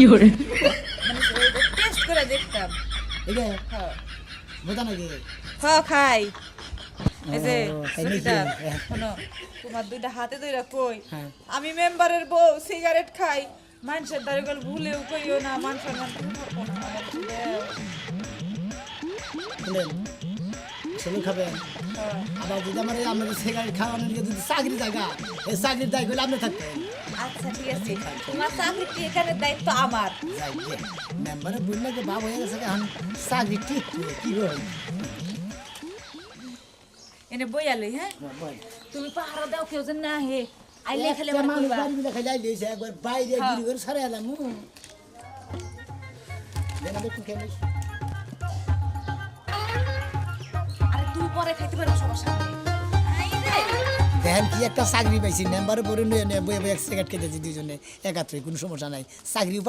fiore, মানে test করে দেখতাম এটা হ্যাঁ বোঝা নাকি? হ্যাঁ খাই তোমার দুইটা হাতে ধরে কই? হ্যাঁ। আমি মেম্বারের বউ সিগারেট খাই। মানুষের দ্বারা গেল ভুলেও কইও না মান সম্মান তুমি থাকবো না আমার দেও। শুনলেন ছেলে খাবেন হ্যাঁ। আবার যদি আমার এই আপনাদের সিগারেট খাওয়ানোর নিয়ে যদি চাকরি জায়গা এই চাকরির দায় করলে আপনি থাকতেন আচ্ছা ঠিক আছে তোমার চাকরিটি এখানে দায়িত্ব আমার যাই গে মেম্বারে বললে যে বাপ হয়ে গেছে এখন চাকরি ঠিক করে কি করে এনে বইয়ালি হ্যাঁ বল তুমি পাহারা দাও কেউ যেন না হে আইলে খেলে একটা মনে মানুষ করবা বাড়ি মিলে খাই দিয়েছে একবার বাইরে হ্যাঁ। গিরি করে সারে এলাম দেন আমি একটু খেয়ে নিই। পরে খাইতে পারো সামনে দেখেন কি একটা চাকরি পাইছি মেম্বারে পরে নিয়ে বয়ে এক সেকেন্ড খেতেছি দুজনে একাত্রে কোনো সমস্যা নাই চাকরি